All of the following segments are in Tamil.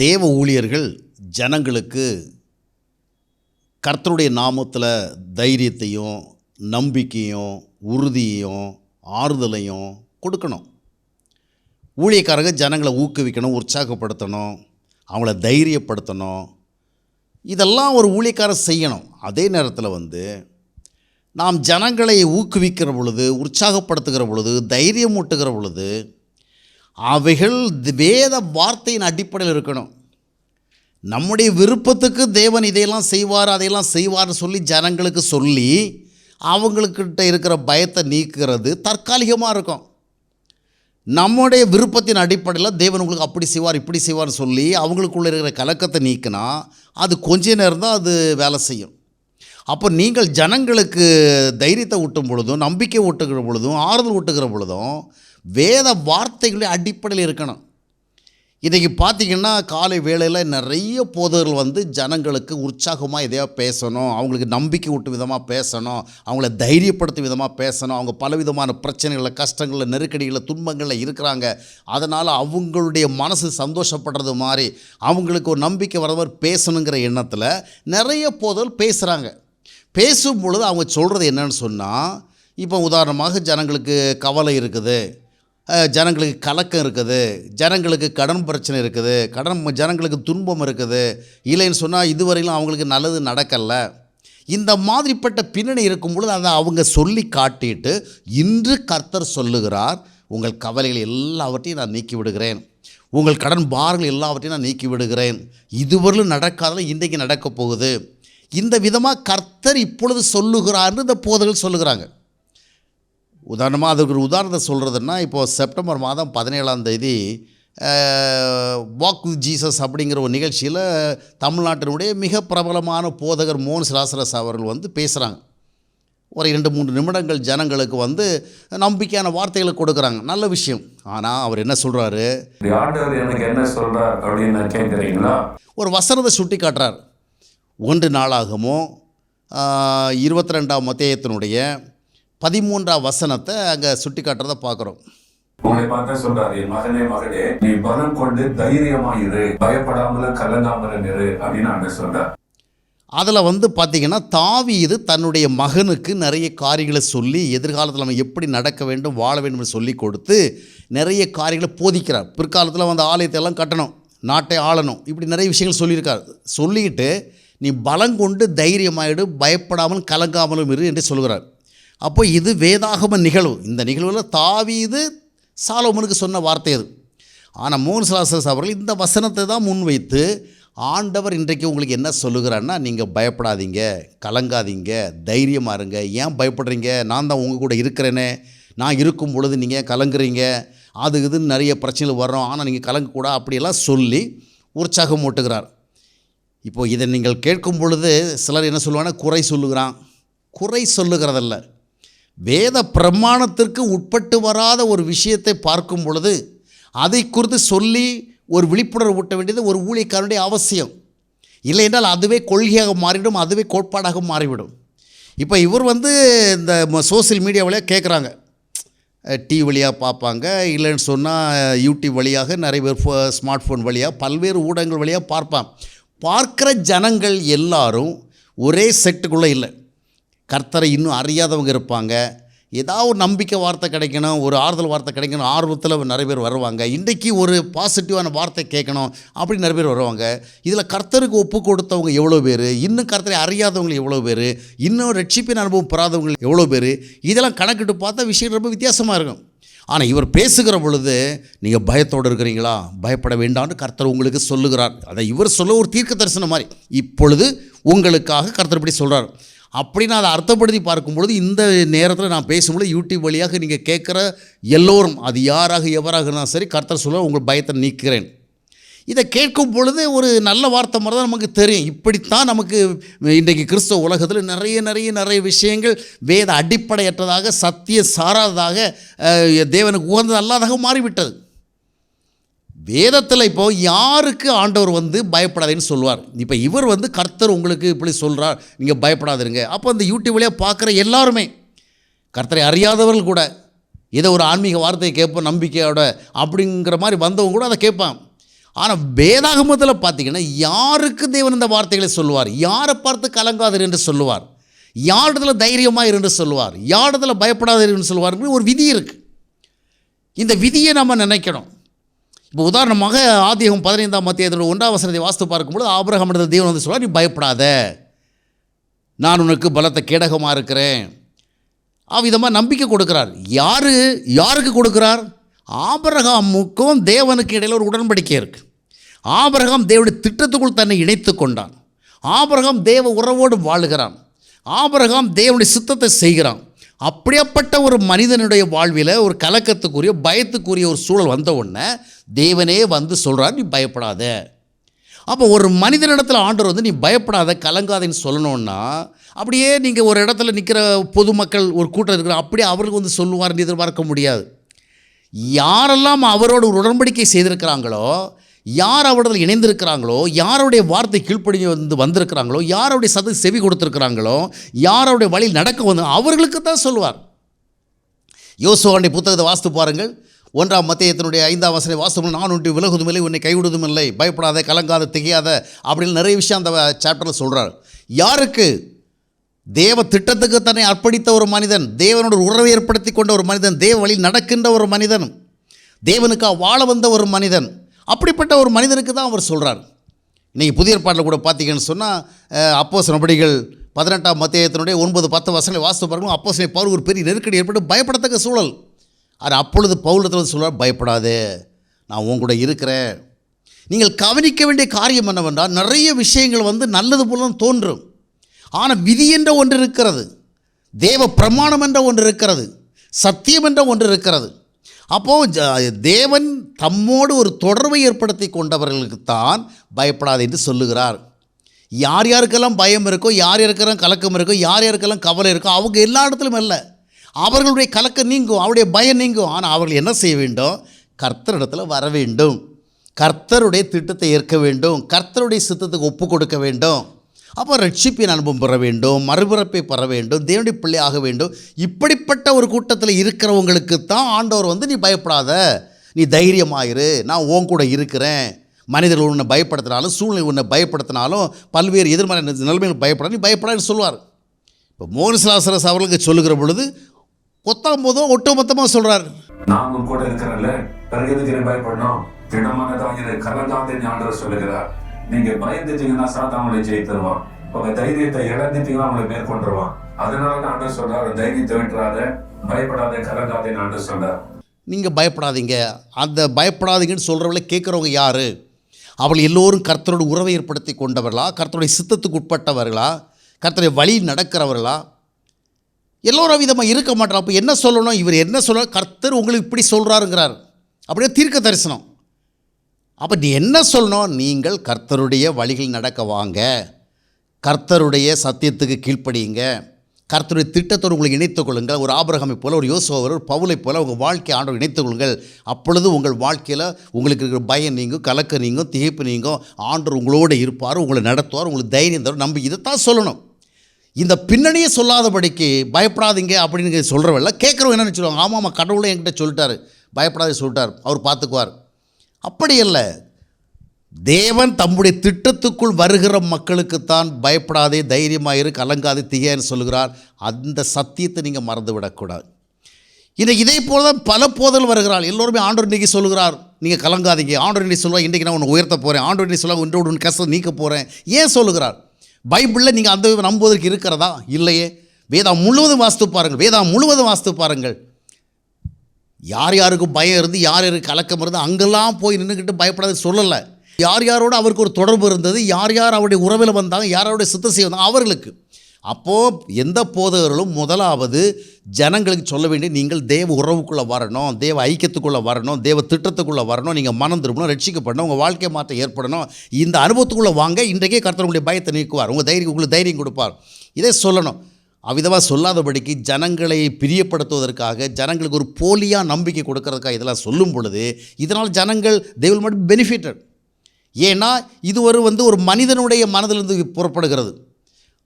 தேவ ஊழியர்கள் ஜனங்களுக்கு கர்த்தருடைய நாமத்தில் தைரியத்தையும் நம்பிக்கையும் உறுதியையும் ஆறுதலையும் கொடுக்கணும். ஊழியக்காரங்க ஜனங்களை ஊக்குவிக்கணும் உற்சாகப்படுத்தணும் அவங்கள தைரியப்படுத்தணும். இதெல்லாம் ஒரு ஊழியக்காரர் செய்யணும். அதே நேரத்தில் வந்து நாம் ஜனங்களை ஊக்குவிக்கிற பொழுது உற்சாகப்படுத்துகிற பொழுது தைரியம் ஊட்டுகிற பொழுது அவைகள் வேத வார்த்தையின் அடிப்படையில் இருக்கணும். நம்முடைய விருப்பத்துக்கு தேவன் இதையெல்லாம் செய்வார் அதையெல்லாம் செய்வார்னு சொல்லி ஜனங்களுக்கு சொல்லி அவங்களுக்கிட்ட இருக்கிற பயத்தை நீக்குறது தற்காலிகமாக இருக்கும். நம்முடைய விருப்பத்தின் அடிப்படையில் தேவன் உங்களுக்கு அப்படி செய்வார் இப்படி செய்வார்னு சொல்லி அவங்களுக்குள்ளே இருக்கிற கலக்கத்தை நீக்கினா அது கொஞ்ச நேரம் தான் அது வேலை செய்யும். அப்போ நீங்கள் ஜனங்களுக்கு தைரியத்தை ஊட்டும் பொழுதும் நம்பிக்கை ஊட்டுகிற பொழுதும் ஆறுதல் ஊட்டுகிற பொழுதும் வேத வார்த்தைகளுடைய அடிப்படையில் இருக்கணும். இன்றைக்கி பார்த்தீங்கன்னா காலை வேளையில் நிறைய போதர்கள் வந்து ஜனங்களுக்கு உற்சாகமாக எதையா பேசணும் அவங்களுக்கு நம்பிக்கை விட்டு விதமாக பேசணும் அவங்கள தைரியப்படுத்தும் விதமாக பேசணும் அவங்க பலவிதமான பிரச்சனைகளில் கஷ்டங்களில் நெருக்கடிகளில் துன்பங்களில் இருக்கிறாங்க. அதனால் அவங்களுடைய மனசு சந்தோஷப்படுறது மாதிரி அவங்களுக்கு ஒரு நம்பிக்கை வர மாதிரி பேசணுங்கிற எண்ணத்தில் நிறைய போதல் பேசுகிறாங்க பேசும் பொழுது அவங்க சொல்கிறது என்னன்னு சொன்னால் இப்போ உதாரணமாக ஜனங்களுக்கு கவலை இருக்குது. ஜனங்களுக்கு கலக்கம் இருக்குது ஜனங்களுக்கு கடன் பிரச்சனை இருக்குது கடன் ஜனங்களுக்கு துன்பம் இருக்குது. இல்லைன்னு சொன்னால் இதுவரையிலும் அவங்களுக்கு நல்லது நடக்கலை. இந்த மாதிரிப்பட்ட பின்னணி இருக்கும் பொழுது அதை அவங்க சொல்லி காட்டிட்டு இன்று கர்த்தர் சொல்லுகிறார் உங்கள் கவலைகள் எல்லாவற்றையும் நான் நீக்கி விடுகிறேன் உங்கள் கடன் பாரங்கள் எல்லாவற்றையும் நான் நீக்கி விடுகிறேன் இதுவரையிலும் நடக்காதெல்லாம் இன்றைக்கு நடக்கப் போகுது. இந்த விதமாக கர்த்தர் இப்பொழுது சொல்லுகிறார்னு இந்த போதகள் சொல்லுகிறாங்க. உதாரணமாக அதுக்கு ஒரு உதாரணத்தை சொல்கிறதுன்னா இப்போது செப்டம்பர் மாதம் பதினேழாம் தேதி வாக் வித் ஜீசஸ் அப்படிங்கிற ஒரு நிகழ்ச்சியில் தமிழ்நாட்டினுடைய மிக பிரபலமான போதகர் மோகன் சிலாசரஸ் அவர்கள் வந்து பேசுகிறாங்க ஒரு இரண்டு மூன்று நிமிடங்கள் ஜனங்களுக்கு வந்து நம்பிக்கையான வார்த்தைகளை கொடுக்குறாங்க. நல்ல விஷயம். ஆனால் அவர் என்ன சொல்கிறாரு எனக்கு என்ன சொல்றார் அப்படின்னு கேட்குறீங்களா ஒரு வசனத்தை சுட்டி காட்டுறார் ஒன்று நாளாகமோ இருபத்தி ரெண்டாம் மத்தியத்தினுடைய பதிமூன்றாம் வசனத்தை அங்கே சுட்டி காட்டுறதை பார்க்குறோம். உங்களை பார்த்தா சொல்றாரு என் மகனே மகளே நீ பலம் கொண்டு தைரியமா இரு பயப்படாமலும் கலங்காமலும் இரு அப்படின்னு அங்க சொல்றார். அதில் வந்து பார்த்திங்கன்னா தாவீது தன்னுடைய மகனுக்கு நிறைய காரியங்களை சொல்லி எதிர்காலத்தில் நம்ம எப்படி நடக்க வேண்டும் வாழ வேண்டும் சொல்லி கொடுத்து நிறைய காரியங்களை போதிக்கிறார். பிற்காலத்தில் வந்து ஆலயத்தை எல்லாம் கட்டணும் நாட்டை ஆளணும் இப்படி நிறைய விஷயங்கள் சொல்லியிருக்கார். சொல்லிக்கிட்டு நீ பலங்கொண்டு தைரியமாயிடு பயப்படாமல் கலங்காமலும் இரு என்று சொல்கிறார் அப்போ இது வேதாகம நிகழ்வு. இந்த நிகழ்வில் தாவீது சாலோமனுக்கு சொன்ன வார்த்தை அது. ஆனால் மோகன் சலாசஸ் அவர்கள் இந்த வசனத்தை தான் முன்வைத்து ஆண்டவர் இன்றைக்கு உங்களுக்கு என்ன சொல்லுகிறான்னா நீங்கள் பயப்படாதீங்க கலங்காதீங்க தைரியமாக இருங்க. ஏன் பயப்படுறீங்க? நான் தான் உங்கள் கூட இருக்கிறேனே. நான் இருக்கும் பொழுது நீங்கள் கலங்குறீங்க? அது இதுன்னு நிறைய பிரச்சனைகள் வரும் ஆனால் நீங்கள் கலங்கக்கூடா அப்படியெல்லாம் சொல்லி உற்சாகம் ஓட்டுகிறார். இப்போது இதை நீங்கள் கேட்கும் பொழுது சிலர் என்ன சொல்லுவாங்கன்னா குறை சொல்லுகிறான். குறை சொல்லுகிறதல்ல. வேத பிரமாணத்திற்கு உட்பட்டு வராத ஒரு விஷயத்தை பார்க்கும் பொழுது அதை குறித்து சொல்லி ஒரு விழிப்புணர்வு ஊட்ட வேண்டியது ஒரு ஊழியக்காரனுடைய அவசியம். இல்லை என்றால் அதுவே கொள்கையாக மாறிவிடும் அதுவே கோட்பாடாக மாறிவிடும். இப்போ இவர் வந்து இந்த சோசியல் மீடியா வழியாக கேட்குறாங்க. டிவி வழியாக பார்ப்பாங்க இல்லைன்னு சொன்னால் யூடியூப் வழியாக நிறைய பேர் ஃபோ ஸ்மார்ட் ஃபோன் வழியாக பல்வேறு ஊடகங்கள் வழியாக பார்ப்பான். பார்க்குற ஜனங்கள் எல்லாரும் ஒரே செட்டுக்குள்ளே இல்லை. கர்த்தரை இன்னும் அறியாதவங்க இருப்பாங்க. ஏதாவது ஒரு நம்பிக்கை வார்த்தை கிடைக்கணும் ஒரு ஆறுதல் வார்த்தை கிடைக்கணும் ஆர்வத்தில் நிறைய பேர் வருவாங்க. இன்றைக்கி ஒரு பாசிட்டிவான வார்த்தை கேட்கணும் அப்படி நிறைய பேர் வருவாங்க. இதில் கர்த்தருக்கு ஒப்பு கொடுத்தவங்க எவ்வளோ பேர்? இன்னும் கர்த்தரை அறியாதவங்க எவ்வளோ பேர்? இன்னும் ரட்சிப்பின் அனுபவம் பெறாதவங்க எவ்வளோ பேர்? இதெல்லாம் கணக்கிட்டு பார்த்தா விஷயம் ரொம்ப வித்தியாசமாக இருக்கும். ஆனால் இவர் பேசுகிற பொழுது நீங்கள் பயத்தோடு இருக்கிறீங்களா? பயப்பட வேண்டாம்னு கர்த்தர் உங்களுக்கு சொல்லுகிறார். அதை இவர் சொல்ல ஒரு தீர்க்க தரிசனம் மாதிரி. இப்பொழுது உங்களுக்காக கர்த்தர் இப்படி சொல்கிறார் அப்படி நான் அதை அர்த்தப்படுத்தி பார்க்கும் பொழுது இந்த நேரத்தில் நான் பேசும்பொழுது யூடியூப் வழியாக நீங்கள் கேட்குற எல்லோரும் அது யாராக எவராக இருந்தாலும் சரி கர்த்தர் சொல்ல உங்கள் பயத்தை நீக்கிறேன். இதை கேட்கும் பொழுது ஒரு நல்ல வார்த்தை மாதிரி தான் நமக்கு தெரியும். இப்படித்தான் நமக்கு இன்றைக்கு கிறிஸ்தவ உலகத்தில் நிறைய நிறைய நிறைய விஷயங்கள் வேத அடிப்படையற்றதாக சத்திய சாராததாக தேவனுக்கு உகந்தது அல்லாதாக மாறிவிட்டது. வேதத்தில் இப்போ யாருக்கு ஆண்டவர் வந்து பயப்படாதேன்னு சொல்லுவார்? இப்போ இவர் வந்து கர்த்தர் உங்களுக்கு இப்படி சொல்கிறார் நீங்கள் பயப்படாதிருங்க. அப்போ அந்த யூடியூப்லேயே பார்க்குற எல்லாருமே கர்த்தரை அறியாதவர்கள் கூட ஏதோ ஒரு ஆன்மீக வார்த்தையை கேட்போம் நம்பிக்கையோட அப்படிங்கிற மாதிரி வந்தவங்க கூட அதை கேட்பான். ஆனால் வேதாகமத்தில் பார்த்தீங்கன்னா யாருக்கு தேவன் இந்த வார்த்தைகளை சொல்லுவார்? யாரை பார்த்து கலங்காதர் என்று சொல்லுவார்? யாரிடத்துல தைரியமாக என்று சொல்லுவார்? யாரிடத்துல பயப்படாதீர் என்று சொல்லுவார் ஒரு விதி இருக்குது இந்த விதியை நம்ம நினைக்கணும். இப்போ உதாரணமாக ஆதிகம் பதினைந்தாம் மத்தியத்தோட ஒன்றாம் வசனத்தை வாஸ்து பார்க்கும்போது ஆபிரகாம் என்ற தேவன் வந்து சொல்வார் நீ பயப்படாத. நான் உனக்கு பலத்த கேடகமாக இருக்கிறேன். அவ்விதமாக நம்பிக்கை கொடுக்கிறார். யார் யாருக்கு கொடுக்கிறார்? ஆபரகாமுக்கும் தேவனுக்கு இடையில் ஒரு உடன்படிக்கை இருக்குது ஆபரகம் தேவனுடைய திட்டத்துக்குள் தன்னை இணைத்து கொண்டான். ஆபரகம் தேவ உறவோடு வாழுகிறான். ஆபரகம் தேவனுடைய சித்தத்தை செய்கிறான். அப்படியாப்பட்ட ஒரு மனிதனுடைய வாழ்வில் ஒரு கலக்கத்துக்குரிய பயத்துக்குரிய ஒரு சூழல் வந்த உடனே தேவனே வந்து சொல்கிறார் நீ பயப்படாத. அப்போ ஒரு மனிதனிடத்தில் ஆண்டவர் வந்து நீ பயப்படாத கலங்காதன்னு சொல்லணுன்னா அப்படியே நீங்கள் ஒரு இடத்துல நிற்கிற பொதுமக்கள் ஒரு கூட்டம் இருக்கிற அப்படியே அவருக்கு வந்து சொல்லுவார்னு எதிர்பார்க்க முடியாது. யாரெல்லாம் அவரோட ஒரு உடன்படிக்கை செய்திருக்கிறாங்களோ யார் அவரிடத்தில் இணைந்திருக்கிறாங்களோ யாருடைய வார்த்தை கீழ்ப்படிஞ்சு வந்து வந்திருக்கிறாங்களோ யாருடைய சது செவி கொடுத்துருக்கிறாங்களோ யாருடைய வழியில் நடக்க வந்து அவர்களுக்கு தான் சொல்லுவார் யோசுவாண்டி புத்தகத்தை வாஸ்து பாருங்கள். ஒன்றாம் மத்தியத்தினுடைய ஐந்தாம் வசனை வாஸ்து நான் உன்ட்டு விலகுதும் இல்லை உன்னை கைவிடுவதும் இல்லை. பயப்படாத கலங்காத திகையாத அப்படின்னு நிறைய விஷயம் அந்த சாப்டரில் சொல்கிறார் யாருக்கு? தேவ திட்டத்துக்கு தன்னை அர்ப்பணித்த ஒரு மனிதன் தேவனோட உறவை ஏற்படுத்தி கொண்ட ஒரு மனிதன் தேவ வழி நடக்கின்ற ஒரு மனிதன் தேவனுக்காக வாழ வந்த ஒரு மனிதன் அப்படிப்பட்ட ஒரு மனிதனுக்கு தான் அவர் சொல்கிறார் இன்றைக்கி புதிய பாட்டில் கூட பார்த்தீங்கன்னு சொன்னால் அப்போ நடவடிக்கைகள் பதினெட்டாம் மத்தியத்தினுடைய ஒன்பது பத்து வசங்களை வாசித்து பாருங்க அப்போ பவுல் ஒரு பெரிய நெருக்கடி ஏற்பட்டு பயப்படத்தக்க சூழல். அது அப்பொழுது பவுலத்தில் சொல்கிறார் பயப்படாதே நான் உன் கூட இருக்கிறேன். நீங்கள் கவனிக்க வேண்டிய காரியம் என்னவென்றால் நிறைய விஷயங்கள் வந்து நல்லது போல தோன்றும். ஆனால் விதி என்ற ஒன்று இருக்கிறது தேவ பிரமாணம் என்ற ஒன்று இருக்கிறது சத்தியம் என்ற ஒன்று இருக்கிறது. அப்போது ஜ- தேவன் தம்மோடு ஒரு தொடர்பை ஏற்படுத்தி கொண்டவர்களுக்குத்தான் பயப்படாது என்று சொல்லுகிறார். யார் யாருக்கெல்லாம் பயம் இருக்கோ யார் யாருக்கெல்லாம் கலக்கம் இருக்கோ யார் யாருக்கெல்லாம் கவலை இருக்கோ அவங்க எல்லா இடத்துலையும் இல்லை அவர்களுடைய கலக்கம் நீங்கும் அவருடைய பயம் நீங்கும். ஆனால் அவர்கள் என்ன செய்ய வேண்டும்? கர்த்தரிடத்தில் வர வேண்டும். கர்த்தருடைய திட்டத்தை ஏற்க வேண்டும். கர்த்தருடைய சித்தத்துக்கு ஒப்பு கொடுக்க வேண்டும். அப்போ ரட்சிப்பின் அனுபவம் பெற வேண்டும் மறுபிறப்பை பெற வேண்டும் தேவனுடைய பிள்ளை ஆக வேண்டும். இப்படிப்பட்ட ஒரு கூட்டத்தில் இருக்கிறவங்களுக்கு தான் ஆண்டவர் வந்து நீ பயப்படாத. நீ தைரியமாயிரு நான் உன் கூட இருக்கிறேன். மனிதர்கள் உன்னை பயப்படுத்தினாலும் சூழ்நிலை உன்னை பயப்படுத்தினாலும் பல்வேறு எதிர்மறை நிலைமைகள் பயப்பட நீ பயப்படான்னு சொல்லுவார் இப்போ மோகன்சிலாசரஸ் அவர்களுக்கு சொல்லுகிற பொழுது கொத்தாம் போதும் ஒட்டுமொத்தமாக சொல்கிறார் நாங்கள் கூட இருக்கிறல்ல பிறகு பயப்படணும்? திடமானதாக கலங்காத ஆண்டவர் சொல்லுகிறார். நீங்க பயந்துட்டீங்கன்னா சாத்தா உங்களை ஜெயித்துருவான் உங்க தைரியத்தை இழந்துட்டீங்கன்னா உங்களை மேற்கொண்டுருவான். அதனாலதான் தான் சொல்றாரு தைரியத்தை விட்டுறாத பயப்படாத கலங்காதேன்னு ஆண்டவர் சொல்றார். நீங்கள் பயப்படாதீங்க. அந்த பயப்படாதீங்கன்னு சொல்கிறவங்கள கேட்குறவங்க யார்? அவள் எல்லோரும் கர்த்தரோட உறவை ஏற்படுத்தி கொண்டவர்களா? கர்த்தருடைய சித்தத்துக்கு உட்பட்டவர்களா? கர்த்தருடைய வழி நடக்கிறவர்களா? எல்லோரும் விதமாக இருக்க மாட்டார் அப்போ என்ன சொல்லணும்? இவர் என்ன சொல்ல கர்த்தர் உங்களுக்கு இப்படி சொல்கிறாருங்கிறார் அப்படியே தீர்க்க தரிசனம். அப்போ நீ என்ன சொல்லணும்? நீங்கள் கர்த்தருடைய வழிகள் நடக்க வாங்க. கர்த்தருடைய சத்தியத்துக்கு கீழ்ப்படியுங்க. கர்த்தருடைய திட்டத்தோடு உங்களை இணைத்துக் கொள்ளுங்கள். ஒரு ஆபரகமை போல ஒரு யோசுவர் ஒரு பவுலை போல உங்கள் வாழ்க்கை ஆண்டவர் இணைத்துக் கொள்ளுங்கள். அப்பொழுது உங்கள் வாழ்க்கையில் உங்களுக்கு இருக்கிற பயம் நீங்கும் கலக்க நீங்கும் திகைப்பு நீங்கும். ஆண்டவர் உங்களோடு இருப்பார் உங்களை நடத்துவார் உங்களுக்கு தைரியம் தரும் இதை இதைத்தான் சொல்லணும். இந்த பின்னணியை சொல்லாதபடிக்கு பயப்படாதீங்க அப்படின்னு சொல்கிறவெல்லாம் கேட்குறவங்க என்ன சொல்லுவாங்க ஆமாம் ஆமாம் கடவுளே என்கிட்ட சொல்லிட்டாரு. பயப்படாதே சொல்லிட்டார். அவர் பார்த்துக்குவார். அப்படி இல்லை தேவன் தம்முடைய திட்டத்துக்குள் வருகிற மக்களுக்குத்தான் பயப்படாதே தைரியமாயிரு கலங்காதே திகைன்னு சொல்லுகிறார். அந்த சத்தியத்தை நீங்கள் மறந்து விடக்கூடாது இன்னைக்கு இதே போல தான் பல போதல் வருகிறாள். எல்லோருமே ஆண்டோர் இன்றைக்கி சொல்லுகிறார். நீங்கள் கலங்காதீங்க. ஆண்டவர் இன்னைக்கு சொல்லுவாங்க இன்றைக்கி நான் உன்னை உயர்த்த போகிறேன் ஆண்டோர் இன்னைக்கு சொல்லுவாங்க உன்னோட உன் கஷ்டம் நீக்க போகிறேன் ஏன் சொல்லுகிறார்? பைபிளில் நீங்கள் அந்த நம்புவதற்கு இருக்கிறதா? இல்லையே. வேதம் முழுவதும் வாஸ்து பாருங்கள். வேதம் முழுவதும் வாஸ்து பாருங்கள். யார் யாருக்கு பயம் இருந்து யார் யாருக்கு கலக்கம் இருந்து அங்கெல்லாம் போய் நின்றுக்கிட்டு பயப்படாத சொல்லலை. யார் யாரோட அவருக்கு ஒரு தொடர்பு இருந்தது யார் யார் அவருடைய உறவில் வந்தாங்க யார் அவருடைய சித்த செய்ய வந்தாங்க அவர்களுக்கு. அப்போது எந்த போதகர்களும் முதலாவது ஜனங்களுக்கு சொல்ல வேண்டிய நீங்கள் தேவ உறவுக்குள்ளே வரணும் தேவ ஐக்கியத்துக்குள்ளே வரணும் தேவ திட்டத்துக்குள்ளே வரணும் நீங்கள் மனம் திரும்பணும் ரட்சிக்கப்படணும் உங்கள் வாழ்க்கை மாற்றம் ஏற்படணும் இந்த அனுபவத்துக்குள்ளே வாங்க இன்றைக்கே கர்த்தர் உங்களுடைய பயத்தை நீக்குவார் உங்கள் தைரியம் உங்களுக்கு தைரியம் கொடுப்பார். இதை சொல்லணும். அவ்விதமாக சொல்லாதபடிக்கு ஜனங்களை பிரியப்படுத்துவதற்காக ஜனங்களுக்கு ஒரு போலியாக நம்பிக்கை கொடுக்கறதுக்காக இதெல்லாம் சொல்லும் பொழுது இதனால் ஜனங்கள் தேவில் மட்டும் பெனிஃபிட்டட் ஏன்னா இது ஒரு வந்து ஒரு மனிதனுடைய மனதிலிருந்து புறப்படுகிறது.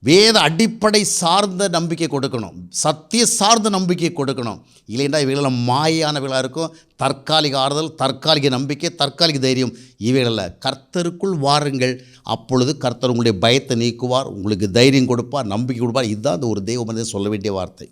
வேத அடிப்படை சார்ந்த நம்பிக்கை கொடுக்கணும். சத்திய சார்ந்த நம்பிக்கை கொடுக்கணும். இல்லைன்னா இவைகளெல்லாம் மாயானவைகளாக இருக்கும். தற்காலிக ஆறுதல் தற்காலிக நம்பிக்கை தற்காலிக தைரியம். இவைகளில் கர்த்தருக்குள் வாருங்கள். அப்பொழுது கர்த்தர் உங்களுடைய பயத்தை நீக்குவார். உங்களுக்கு தைரியம் கொடுப்பார் நம்பிக்கை கொடுப்பார். இதுதான் அந்த ஒரு தெய்வம் சொல்ல வேண்டிய வார்த்தை.